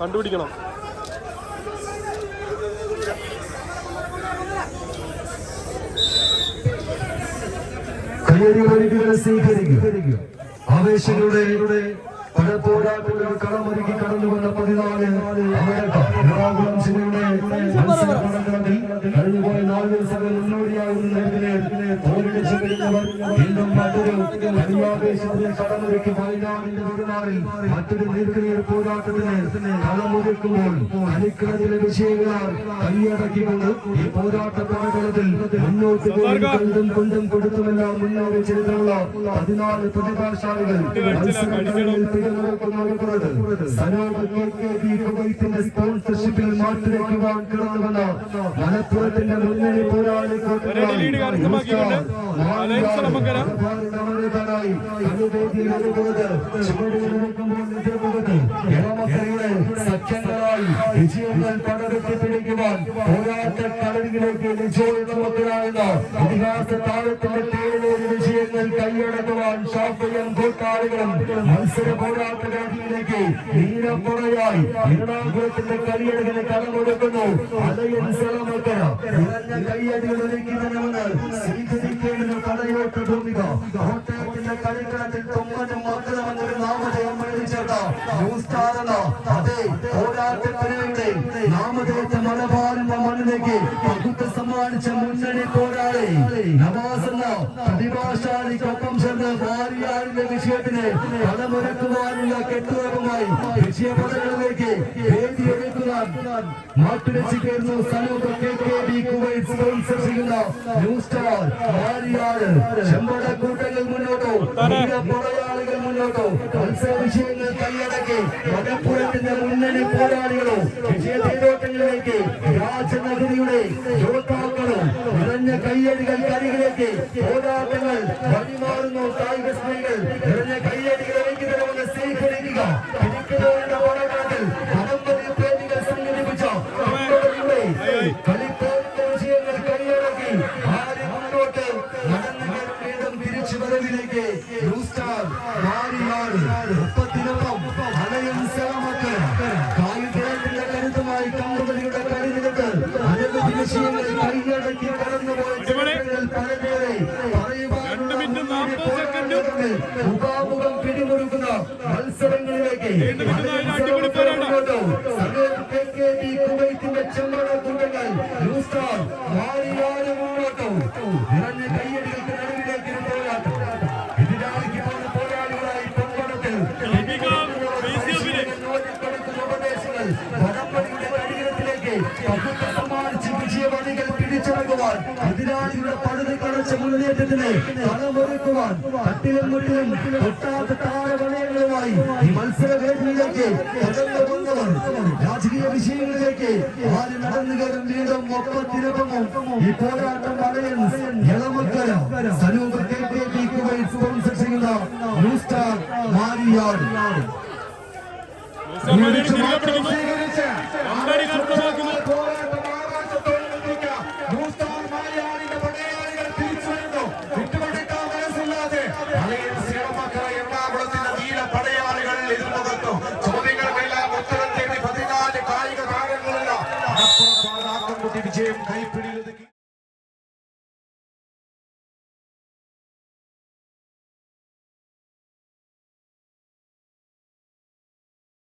കണ്ടുപിടിക്കണം. സ്വീകരിക്കും. ആവേശങ്ങളുടെ പടപ്പോരാട്ടങ്ങൾ കളമൊരുക്കി കടന്നു വന്ന പതിനാല് അമേരിക്ക എറണാകുളം ജില്ലയുടെ മത്സരപടങ്ങളിൽ കഴിഞ്ഞുപോയ നാല് ദിവസങ്ങൾ തോലിടിച്ചു കഴിഞ്ഞവർ വീണ്ടും മറ്റൊരു കളിയാവേശത്തിന് കടമൊരുക്കി വയനാടിന്റെ ഒരുനാളിൽ മറ്റൊരു നീർക്കനീർ പോരാട്ടത്തിന് കളമൊരുക്കുമ്പോൾ കളിക്കളത്തിലെ വിജയങ്ങളാൽ കൈയടക്കിക്കൊണ്ട് ഈ പോരാട്ട പടകളത്തിൽ മുന്നോട്ട് പോയി കണ്ടും കൊണ്ടും കൊടുത്തുമെല്ലാം മുന്നോട്ട് ചരിത്രമുള്ള പതിനാല് പ്രതിഭാശാലികൾ മത്സരങ്ങളിൽ പിടിമുറുക്കുന്നത് സനോബ് കെ കെ ബി കുവൈത്തിന്റെ സ്പോൺസർഷിപ്പിൽ മാറ്റിവെക്കുവാൻ കിടന്നുവന്ന മലപ്പുറത്തിന്റെ മുന്നണി പോരാളി കരസ്ഥമാക്കിക്കൊണ്ട് അലയൻസ് നമുക്കര ായി അനുവേദിയിൽ ഒരുങ്ങുന്നത് ചുവടുകൾ നിൽക്കുമ്പോൾ എതിർമുഖത്ത് ഇളമക്കരയുടെ സഖ്യങ്ങളായി വിജയങ്ങൾ പടവെത്തി പിടിക്കുവാൻ പോരാട്ട കളരിയിലേക്ക് വിജയം മക്കളാകുന്ന ഇതിഹാസ താരത്തിന്റെ പേരിലേറി വിജയങ്ങൾ കൈയടക്കുവാൻ ഷാഫിയും കൂട്ടാളികളും മത്സര പോരാട്ട വേദിയിലേക്ക് നീലപ്പുറയായി എറണാകുളത്തിന്റെ കളിയടകിന് കടമൊടുക്കുന്നു സ്വീകരിക്കേണ്ടുന്ന പടയോട്ട ഭൂമിക. കോട്ടയത്തിന്റെ കളിക്കളത്തിൽ തൊമ്മനും മക്കളമെന്നൊരു നാമധേയം മേടിച്ചേർത്ത ന്യൂസ് സ്റ്റാർ എന്ന അതെ പോരാട്ടത്തിനയുടെ നാമധേയത്തെ മലബാറിന്റെ മണ്ണിലേക്ക് പകുത്ത് സമ്മാനിച്ച മുന്നണി പോരാളി. നവാസ് എന്ന പ്രതിഭാശാലിക്കൊപ്പം വിഷയത്തിന് പണമൊരുക്കുവാനുള്ള കെട്ടുറപ്പുമായി വിജയപദങ്ങളിലേക്ക് വേദിയൊരുക്കുവാൻ മാട്ടുരച്ച് കയറുന്നു Sanoop K K B Kuwait sponsor ചെയ്യുന്ന ന്യൂ സ്റ്റാർ മുന്നോട്ടോ മുന്നണി പോരാളികളോ വിജയ തേരോട്ടങ്ങളിലേക്ക് രാജനഗരിയുടെ യോദ്ധാക്കളും നിറഞ്ഞ കയ്യടികൾ കരികിലേക്ക് പോരാട്ടങ്ങൾ കളിപ്പോരിന്റെ വിജയങ്ങൾ കൈയടക്കി ആര് മുന്നോട്ട് നടന്നു വീണ്ടും തിരിച്ചു വരവിലേക്ക് സ്റ്റാർ മാറിയാണ് ഒപ്പത്തിനൊപ്പം അലയൻ സേവമക്കൾ കായികത്തിന്റെ കരുത്തുമായി കമ്പനിയുടെ കരുതിട്ട് അനവധി വിഷയങ്ങൾ കൈയടക്കി കടന്നുപോയ പലതേറെ മുഖാമുഖം പിടിമുറുക്കുന്ന മത്സരങ്ങളിലേക്ക്. കുവൈത്തിന്റെ ചെമ്മണ കുണ്ടങ്ങൾ ന്യൂ മാറി മാറി മുന്നോട്ടോ നിറഞ്ഞ കയ്യടികൾക്ക് നടുവിലേക്ക് പോരാട്ടം. എതിരാളിക്ക് പോരാളികളായി പങ്കെടുത്ത് ഉപദേശങ്ങൾ വടംവലിയുടെ കരികിടത്തിലേക്ക് പകുത്ത സമ്മാനിച്ച് വിജയവടികൾ പിടിച്ചടക്കുവാൻ എതിരാളികളുടെ പടുതി കടച്ച മുന്നേറ്റത്തിന് കളമൊരുക്കുവാൻ തട്ടിലും മുട്ടിലും പൊട്ടാത്ത താരവലയങ്ങളുമായി ഈ വിഷയങ്ങളിലേക്ക് ആര് നടന്നു കയറും വീണ്ടും ഒപ്പത്തിനൊപ്പമും. ഈ പോരാട്ടം alliance Elamakkara Sanoop K K B Kuwait sponsor ചെയ്യുന്ന ന്യൂ സ്റ്റാർ മാരിയാട്. ジェーム・カイプリル